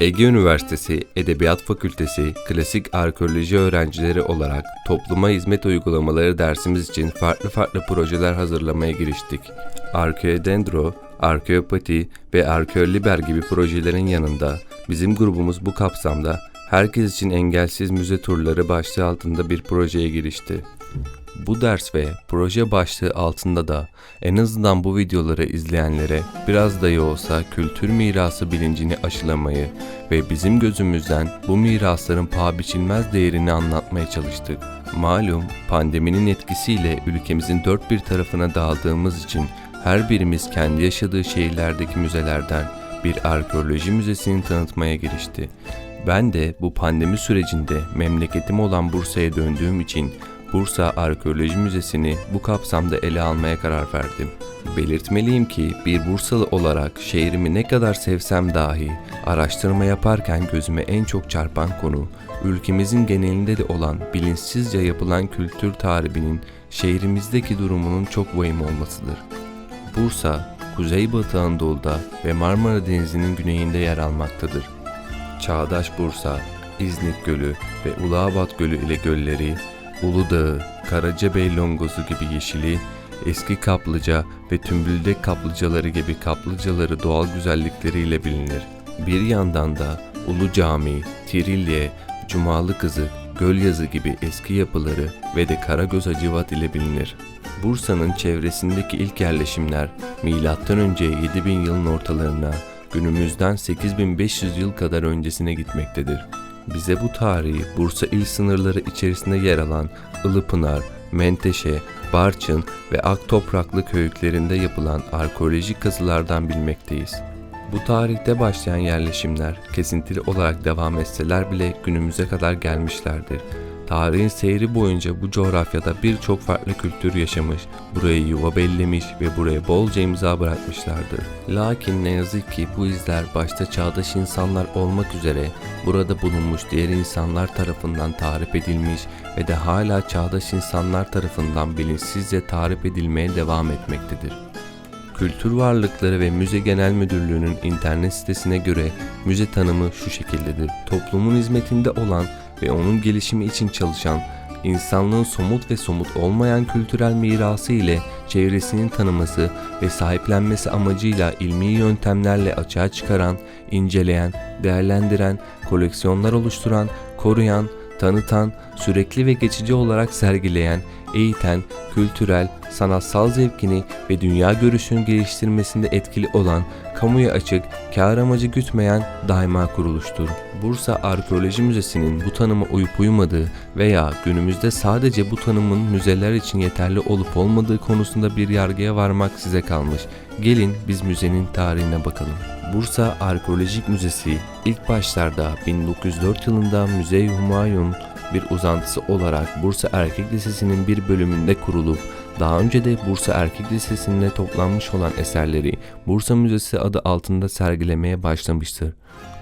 Ege Üniversitesi Edebiyat Fakültesi Klasik Arkeoloji öğrencileri olarak topluma hizmet uygulamaları dersimiz için farklı farklı projeler hazırlamaya giriştik. Arkeodendro, Arkeopati ve Arkeoliber gibi projelerin yanında bizim grubumuz bu kapsamda herkes için engelsiz müze turları başlığı altında bir projeye girişti. Bu ders ve proje başlığı altında da en azından bu videoları izleyenlere biraz dahi olsa kültür mirası bilincini aşılamayı ve bizim gözümüzden bu mirasların paha biçilmez değerini anlatmaya çalıştık. Malum pandeminin etkisiyle ülkemizin dört bir tarafına dağıldığımız için her birimiz kendi yaşadığı şehirlerdeki müzelerden bir arkeoloji müzesini tanıtmaya girişti. Ben de bu pandemi sürecinde memleketim olan Bursa'ya döndüğüm için Bursa Arkeoloji Müzesi'ni bu kapsamda ele almaya karar verdim. Belirtmeliyim ki bir Bursalı olarak şehrimi ne kadar sevsem dahi araştırma yaparken gözüme en çok çarpan konu ülkemizin genelinde de olan bilinçsizce yapılan kültür tarihinin şehrimizdeki durumunun çok vahim olmasıdır. Bursa, Kuzeybatı Anadolu'da ve Marmara Denizi'nin güneyinde yer almaktadır. Çağdaş Bursa, İznik Gölü ve Uluabat Gölü ile gölleri, Uludağ'ı, Karacabey Longozu gibi yeşili, eski kaplıca ve tümbüldek kaplıcaları gibi kaplıcaları doğal güzellikleriyle bilinir. Bir yandan da Ulu Cami, Tirilye, Cumalı Kızı, Gölyazı gibi eski yapıları ve de Karagöz Hacivat ile bilinir. Bursa'nın çevresindeki ilk yerleşimler M.Ö. 7000 yılın ortalarına, günümüzden 8500 yıl kadar öncesine gitmektedir. Bize bu tarihi Bursa il sınırları içerisinde yer alan Ilıpınar, Menteşe, Barçın ve Aktopraklı köyüklerinde yapılan arkeolojik kazılardan bilmekteyiz. Bu tarihte başlayan yerleşimler kesintili olarak devam etseler bile günümüze kadar gelmişlerdir. Tarihin seyri boyunca bu coğrafyada birçok farklı kültür yaşamış, burayı yuva bellemiş ve buraya bolca imza bırakmışlardır. Lakin ne yazık ki bu izler başta çağdaş insanlar olmak üzere burada bulunmuş diğer insanlar tarafından tarif edilmiş ve de hala çağdaş insanlar tarafından bilinçsizce tarif edilmeye devam etmektedir. Kültür Varlıkları ve Müze Genel Müdürlüğü'nün internet sitesine göre müze tanımı şu şekildedir. Toplumun hizmetinde olan ve onun gelişimi için çalışan, insanlığın somut ve somut olmayan kültürel mirası ile çevresinin tanıması ve sahiplenmesi amacıyla ilmi yöntemlerle açığa çıkaran, inceleyen, değerlendiren, koleksiyonlar oluşturan, koruyan, tanıtan, sürekli ve geçici olarak sergileyen, eğiten, kültürel, sanatsal zevkini ve dünya görüşünü geliştirmesinde etkili olan, kamuya açık, kar amacı gütmeyen daima kuruluştur. Bursa Arkeoloji Müzesi'nin bu tanıma uyup uymadığı veya günümüzde sadece bu tanımın müzeler için yeterli olup olmadığı konusunda bir yargıya varmak size kalmış. Gelin biz müzenin tarihine bakalım. Bursa Arkeolojik Müzesi ilk başlarda 1904 yılında Müze Humayun bir uzantısı olarak Bursa Erkek Lisesi'nin bir bölümünde kurulup daha önce de Bursa Erkek Lisesi'nde toplanmış olan eserleri Bursa Müzesi adı altında sergilemeye başlamıştır.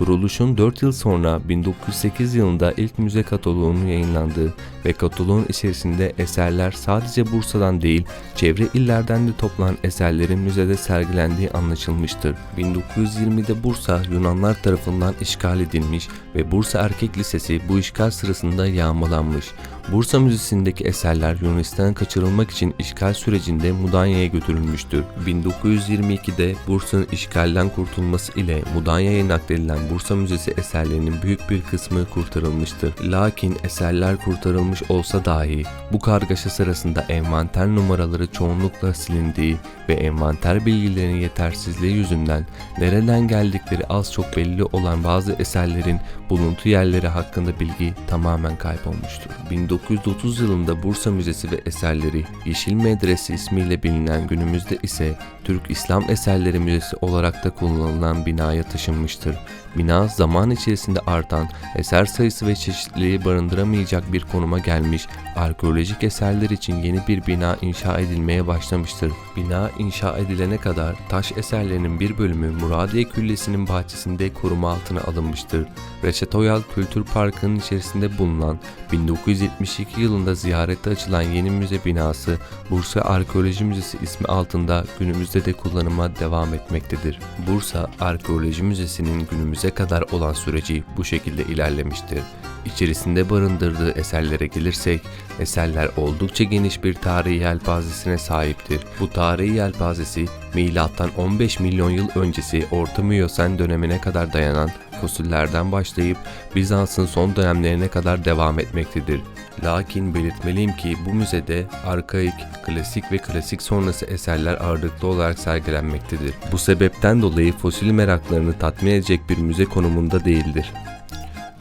Kuruluşun 4 yıl sonra 1908 yılında ilk müze kataloğunun yayınlandığı ve kataloğun içerisinde eserler sadece Bursa'dan değil çevre illerden de toplanan eserlerin müzede sergilendiği anlaşılmıştır. 1920'de Bursa Yunanlar tarafından işgal edilmiş ve Bursa Erkek Lisesi bu işgal sırasında yağmalanmış. Bursa Müzesi'ndeki eserler Yunanistan'a kaçırılmak için işgal sürecinde Mudanya'ya götürülmüştür. 1922'de Bursa'nın işgalden kurtulması ile Mudanya'ya nakledilen Bursa Müzesi eserlerinin büyük bir kısmı kurtarılmıştır. Lakin eserler kurtarılmış olsa dahi bu kargaşa sırasında envanter numaraları çoğunlukla silindiği ve envanter bilgilerinin yetersizliği yüzünden nereden geldikleri az çok belli olan bazı eserlerin buluntu yerleri hakkında bilgi tamamen kaybolmuştur. 1930 yılında Bursa Müzesi ve eserleri Yeşil Medrese ismiyle bilinen günümüzde ise Türk İslam Eserleri Müzesi olarak da kullanılan binaya taşınmıştır. Bina zaman içerisinde artan eser sayısı ve çeşitliliği barındıramayacak bir konuma gelmiş, arkeolojik eserler için yeni bir bina inşa edilmeye başlamıştır. Bina inşa edilene kadar taş eserlerinin bir bölümü Muradiye Küllesi'nin bahçesinde koruma altına alınmıştır. Reşat Oyal Kültür Parkı'nın içerisinde bulunan 1972 yılında ziyarete açılan yeni müze binası Bursa Arkeoloji Müzesi ismi altında günümüzde de kullanıma devam etmektedir. Bursa Arkeoloji Müzesi'nin günümüze günümüze kadar olan süreci bu şekilde ilerlemiştir. İçerisinde barındırdığı eserlere gelirsek, eserler oldukça geniş bir tarihi yelpazesine sahiptir. Bu tarihi yelpazesi milattan 15 milyon yıl öncesi Orta Miyosen dönemine kadar dayanan fosillerden başlayıp Bizans'ın son dönemlerine kadar devam etmektedir. Lakin belirtmeliyim ki bu müzede arkaik, klasik ve klasik sonrası eserler ağırlıklı olarak sergilenmektedir. Bu sebepten dolayı fosil meraklarını tatmin edecek bir müze konumunda değildir.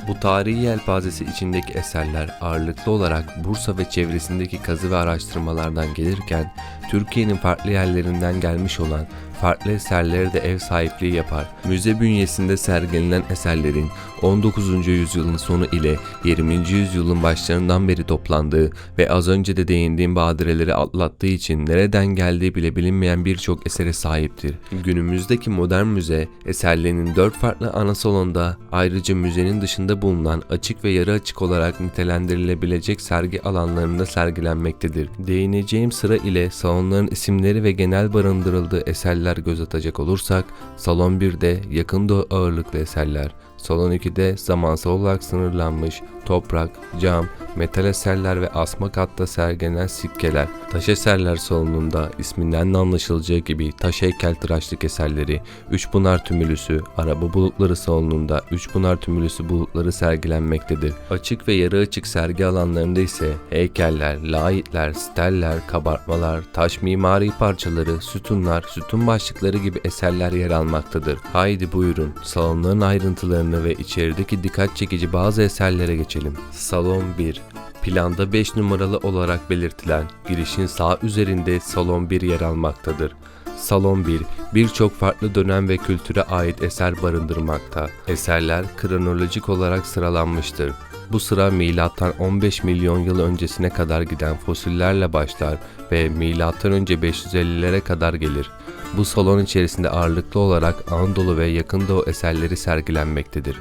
Bu tarihi yelpazesi içindeki eserler ağırlıklı olarak Bursa ve çevresindeki kazı ve araştırmalardan gelirken Türkiye'nin farklı yerlerinden gelmiş olan farklı eserlere de ev sahipliği yapar. Müze bünyesinde sergilenen eserlerin 19. yüzyılın sonu ile 20. yüzyılın başlarından beri toplandığı ve az önce de değindiğim badireleri atlattığı için nereden geldiği bile bilinmeyen birçok esere sahiptir. Günümüzdeki modern müze eserlerinin dört farklı ana salonda ayrıca müzenin dışında bulunan açık ve yarı açık olarak nitelendirilebilecek sergi alanlarında sergilenmektedir. Değineceğim sıra ile salonların isimleri ve genel barındırıldığı eserler göz atacak olursak Salon 1'de yakın doğu ağırlıklı eserler, Salon 2'de zamansal olarak sınırlanmış toprak, cam, metal eserler ve asma katta sergilenen sikkeler, taş eserler salonunda isminden de anlaşılacağı gibi taş heykeltıraşlık eserleri, Üçpınar Tümülüsü, araba bulutları salonunda Üçpınar Tümülüsü bulutları sergilenmektedir. Açık ve yarı açık sergi alanlarında ise heykeller, lahitler, steller, kabartmalar, taş mimari parçaları, sütunlar, sütun başlıkları gibi eserler yer almaktadır. Haydi buyurun salonların ayrıntılarını ve içerideki dikkat çekici bazı eserlere geçelim. Salon 1 Planda 5 numaralı olarak belirtilen girişin sağ üzerinde Salon 1 yer almaktadır. Salon 1 birçok farklı dönem ve kültüre ait eser barındırmakta. Eserler kronolojik olarak sıralanmıştır. Bu sıra milattan 15 milyon yıl öncesine kadar giden fosillerle başlar ve milattan önce 550'lere kadar gelir. Bu salon içerisinde ağırlıklı olarak Anadolu ve Yakın Doğu eserleri sergilenmektedir.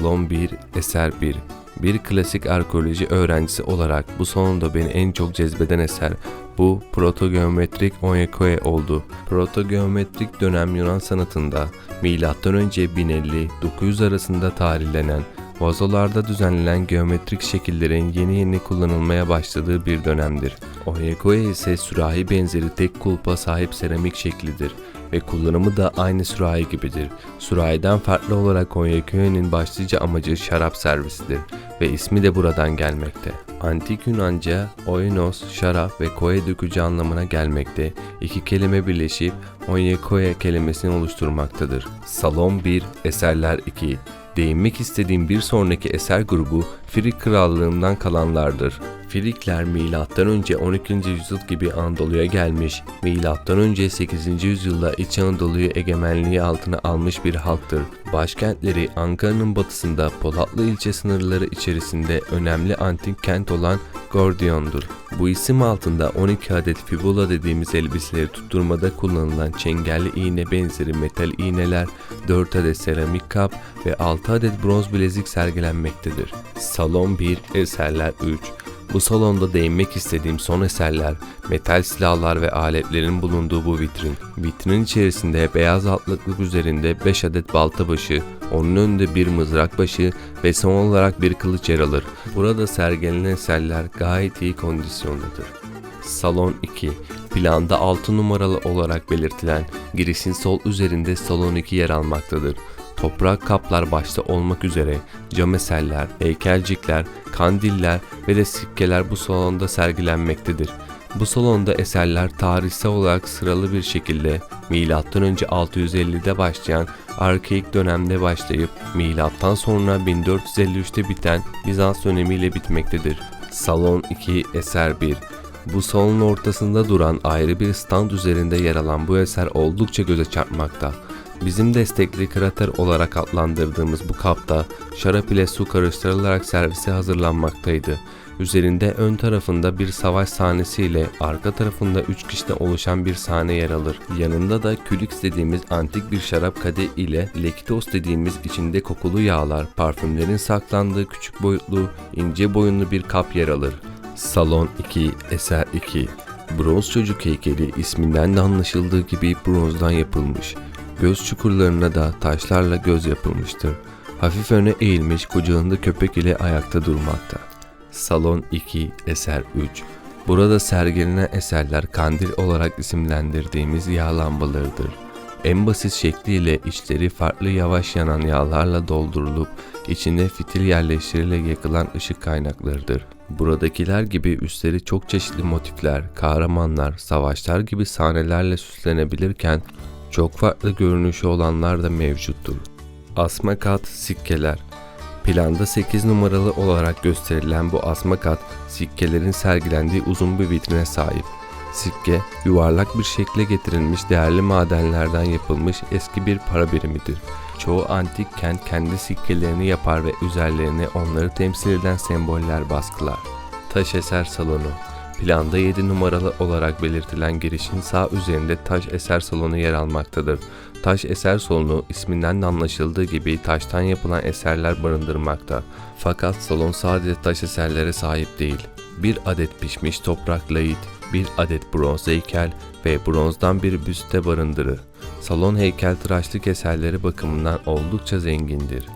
Salon 1, Eser 1 bir klasik arkeoloji öğrencisi olarak bu salonda beni en çok cezbeden eser bu protogeometrik Onyekoe oldu. Protogeometrik dönem Yunan sanatında M.Ö. 1050-900 arasında tarihlenen vazolarda düzenlenen geometrik şekillerin yeni yeni kullanılmaya başladığı bir dönemdir. Onyekoe ise sürahi benzeri tek kulpa sahip seramik şeklidir ve kullanımı da aynı sürahi gibidir. Sürahiden farklı olarak Konyaköye'nin başlıca amacı şarap servisidir ve ismi de buradan gelmekte. Antik Yunanca oinos, şarap ve koe dökücü anlamına gelmekte. İki kelime birleşip onyekoe kelimesini oluşturmaktadır. Salon 1, Eserler 2 Değinmek istediğim bir sonraki eser grubu Frig Krallığından kalanlardır. Frikler M.Ö. 12. yüzyıl gibi Anadolu'ya gelmiş, M.Ö. 8. yüzyılda İç Anadolu'yu egemenliği altına almış bir halktır. Başkentleri Ankara'nın batısında Polatlı ilçe sınırları içerisinde önemli antik kent olan Gordion'dur. Bu isim altında 12 adet fibula dediğimiz elbiseleri tutturmada kullanılan çengelli iğne benzeri metal iğneler, 4 adet seramik kap ve 6 adet bronz bilezik sergilenmektedir. Salon 1, eserler 3 bu salonda değinmek istediğim son eserler, metal silahlar ve aletlerin bulunduğu bu vitrin. Vitrinin içerisinde beyaz altlıklık üzerinde 5 adet balta başı, onun önünde bir mızrak başı ve son olarak bir kılıç yer alır. Burada sergilenen eserler gayet iyi kondisyondadır. Salon 2 Planda 6 numaralı olarak belirtilen girişin sol üzerinde salon 2 yer almaktadır. Toprak kaplar başta olmak üzere cam eserler, heykelcikler, kandiller ve de sikkeler bu salonda sergilenmektedir. Bu salonda eserler tarihsel olarak sıralı bir şekilde M.Ö. 650'de başlayan arkaik dönemde başlayıp milattan sonra 1453'te biten Bizans dönemiyle bitmektedir. Salon 2 Eser 1 Bu salonun ortasında duran ayrı bir stand üzerinde yer alan bu eser oldukça göze çarpmakta. Bizim destekli krater olarak adlandırdığımız bu kapta şarap ile su karıştırılarak servise hazırlanmaktaydı. Üzerinde ön tarafında bir savaş sahnesiyle arka tarafında 3 kişiden oluşan bir sahne yer alır. Yanında da külix dediğimiz antik bir şarap kadeh ile lektos dediğimiz içinde kokulu yağlar, parfümlerin saklandığı küçük boyutlu, ince boyunlu bir kap yer alır. Salon 2, Eser 2 Bronz çocuk heykeli isminden de anlaşıldığı gibi bronzdan yapılmış. Göz çukurlarına da taşlarla göz yapılmıştır. Hafif öne eğilmiş kucağında köpek ile ayakta durmakta. Salon 2, Eser 3 Burada sergilenen eserler kandil olarak isimlendirdiğimiz yağ lambalarıdır. En basit şekliyle içleri farklı yavaş yanan yağlarla doldurulup içine fitil yerleştirilerek yakılan ışık kaynaklarıdır. Buradakiler gibi üstleri çok çeşitli motifler, kahramanlar, savaşlar gibi sahnelerle süslenebilirken çok farklı görünüşü olanlar da mevcuttur. Asma kat sikkeler Planda 8 numaralı olarak gösterilen bu asma kat sikkelerin sergilendiği uzun bir vitrine sahip. Sikke yuvarlak bir şekle getirilmiş değerli madenlerden yapılmış eski bir para birimidir. Çoğu antik kent kendi sikkelerini yapar ve üzerlerine onları temsil eden semboller baskılar. Taş eser salonu Planda 7 numaralı olarak belirtilen girişin sağ üzerinde taş eser salonu yer almaktadır. Taş eser salonu isminden de anlaşıldığı gibi taştan yapılan eserler barındırmakta. Fakat salon sadece taş eserlere sahip değil. Bir adet pişmiş toprak layit, bir adet bronz heykel ve bronzdan bir büste barındırır. Salon heykel tıraşlık eserleri bakımından oldukça zengindir.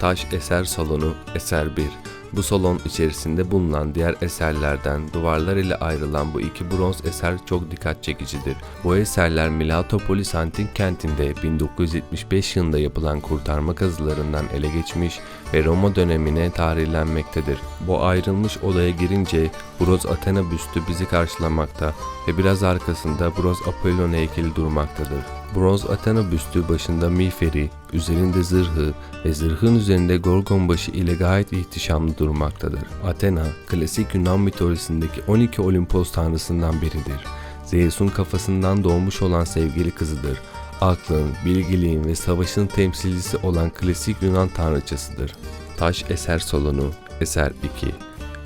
Taş Eser Salonu Eser 1 Bu salon içerisinde bulunan diğer eserlerden duvarlar ile ayrılan bu iki bronz eser çok dikkat çekicidir. Bu eserler Milatopolis antik kentinde 1975 yılında yapılan kurtarma kazılarından ele geçmiş ve Roma dönemine tarihlenmektedir. Bu ayrılmış odaya girince Bronz Athena büstü bizi karşılamakta ve biraz arkasında Bronz Apollon heykeli durmaktadır. Bronz Athena büstü başında miğferi, üzerinde zırhı ve zırhın üzerinde gorgon başı ile gayet ihtişamlı durmaktadır. Athena, klasik Yunan mitolojisindeki 12 Olimpos tanrısından biridir. Zeus'un kafasından doğmuş olan sevgili kızıdır. Aklın, bilgiliğin ve savaşın temsilcisi olan klasik Yunan tanrıçasıdır. Taş Eser Salonu, Eser 2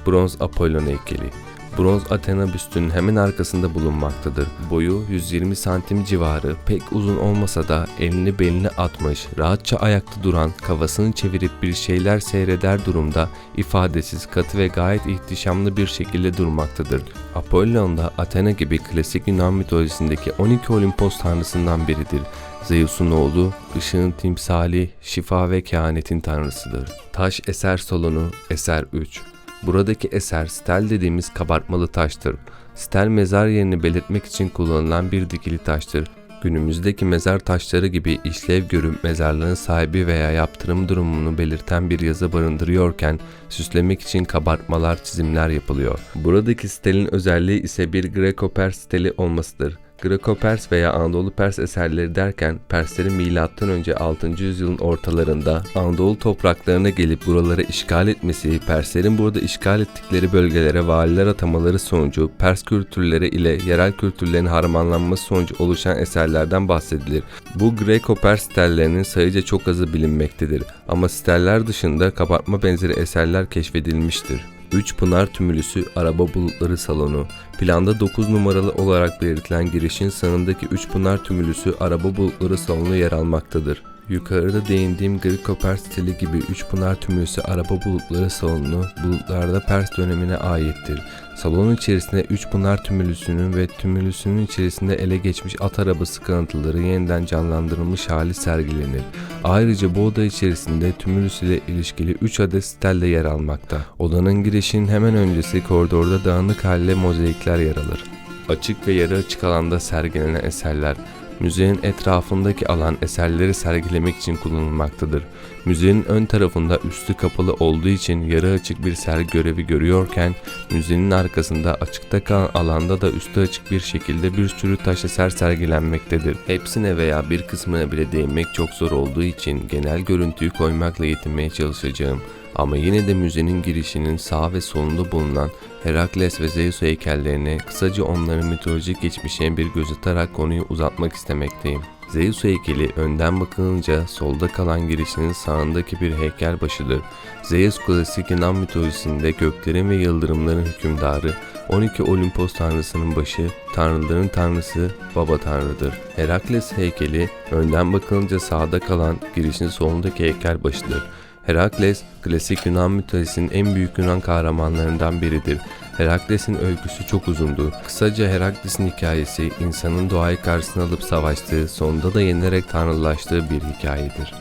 Bronz Apollon heykeli Bronz Athena büstünün hemen arkasında bulunmaktadır. Boyu 120 santim civarı pek uzun olmasa da elini beline atmış, rahatça ayakta duran, kafasını çevirip bir şeyler seyreder durumda ifadesiz, katı ve gayet ihtişamlı bir şekilde durmaktadır. Apollon da Athena gibi klasik Yunan mitolojisindeki 12 Olimpos tanrısından biridir. Zeus'un oğlu, ışığın timsali, şifa ve kehanetin tanrısıdır. Taş Eser Salonu Eser 3 Buradaki eser stel dediğimiz kabartmalı taştır. Stel mezar yerini belirtmek için kullanılan bir dikili taştır. Günümüzdeki mezar taşları gibi işlev görüp mezarlığın sahibi veya yaptırım durumunu belirten bir yazı barındırıyorken süslemek için kabartmalar, çizimler yapılıyor. Buradaki stelin özelliği ise bir Greco-Per steli olmasıdır. Greco-Pers veya Anadolu Pers eserleri derken Perslerin M.Ö. 6. yüzyılın ortalarında Anadolu topraklarına gelip buraları işgal etmesi, Perslerin burada işgal ettikleri bölgelere valiler atamaları sonucu Pers kültürleri ile yerel kültürlerin harmanlanması sonucu oluşan eserlerden bahsedilir. Bu Greco-Pers stellerinin sayıca çok azı bilinmektedir ama steller dışında kabartma benzeri eserler keşfedilmiştir. Üç Pınar Tümülüsü Araba Bulutları Salonu Planda 9 numaralı olarak belirtilen girişin sağındaki Üç Pınar Tümülüsü Araba Bulutları Salonu yer almaktadır. Yukarıda değindiğim Greco-Pers stili gibi Üç Pınar Tümülüsü Araba Bulutları Salonu bulutlarda Pers dönemine aittir. Salonun içerisinde Üç Pınar Tümülüsü'nün ve tümülüsünün içerisinde ele geçmiş at arabası kanıtları yeniden canlandırılmış hali sergilenir. Ayrıca bu oda içerisinde tümülüs ile ilişkili 3 adet stel de yer almakta. Odanın girişinin hemen öncesi koridorda dağınık halde mozaikler yer alır. Açık ve yarı açık alanda sergilenen eserler Müzenin etrafındaki alan eserleri sergilemek için kullanılmaktadır. Müzenin ön tarafında üstü kapalı olduğu için yarı açık bir sergi görevi görüyorken, müzenin arkasında açıkta kalan alanda da üstü açık bir şekilde bir sürü taş eser sergilenmektedir. Hepsine veya bir kısmına bile değinmek çok zor olduğu için genel görüntüyü koymakla yetinmeye çalışacağım. Ama yine de müzenin girişinin sağ ve solunda bulunan Herakles ve Zeus heykellerine kısaca onların mitolojik geçmişine bir göz atarak konuyu uzatmak istemekteyim. Zeus heykeli önden bakılınca solda kalan girişinin sağındaki bir heykel başıdır. Zeus klasik Yunan mitolojisinde göklerin ve yıldırımların hükümdarı, 12 Olimpos tanrısının başı, tanrıların tanrısı, baba tanrıdır. Herakles heykeli önden bakılınca sağda kalan girişin solundaki heykel başıdır. Herakles, klasik Yunan mitolojisinin en büyük Yunan kahramanlarından biridir. Herakles'in öyküsü çok uzundu. Kısaca Herakles'in hikayesi insanın doğayı karşısına alıp savaştığı, sonunda da yenilerek tanrılaştığı bir hikayedir.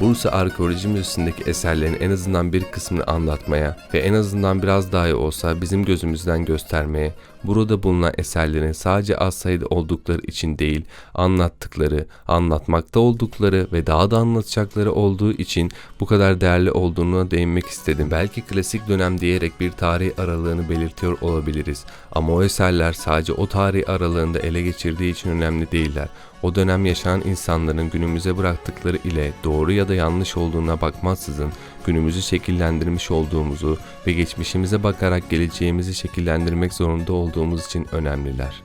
Bursa Arkeoloji Müzesi'ndeki eserlerin en azından bir kısmını anlatmaya ve en azından biraz dahi olsa bizim gözümüzden göstermeye, burada bulunan eserlerin sadece az sayıda oldukları için değil, anlattıkları, anlatmakta oldukları ve daha da anlatacakları olduğu için bu kadar değerli olduğuna değinmek istedim. Belki klasik dönem diyerek bir tarih aralığını belirtiyor olabiliriz ama o eserler sadece o tarih aralığında ele geçirdiği için önemli değiller. O dönem yaşayan insanların günümüze bıraktıkları ile doğru ya da yanlış olduğuna bakmaksızın günümüzü şekillendirmiş olduğumuzu ve geçmişimize bakarak geleceğimizi şekillendirmek zorunda olduğumuz için önemliler.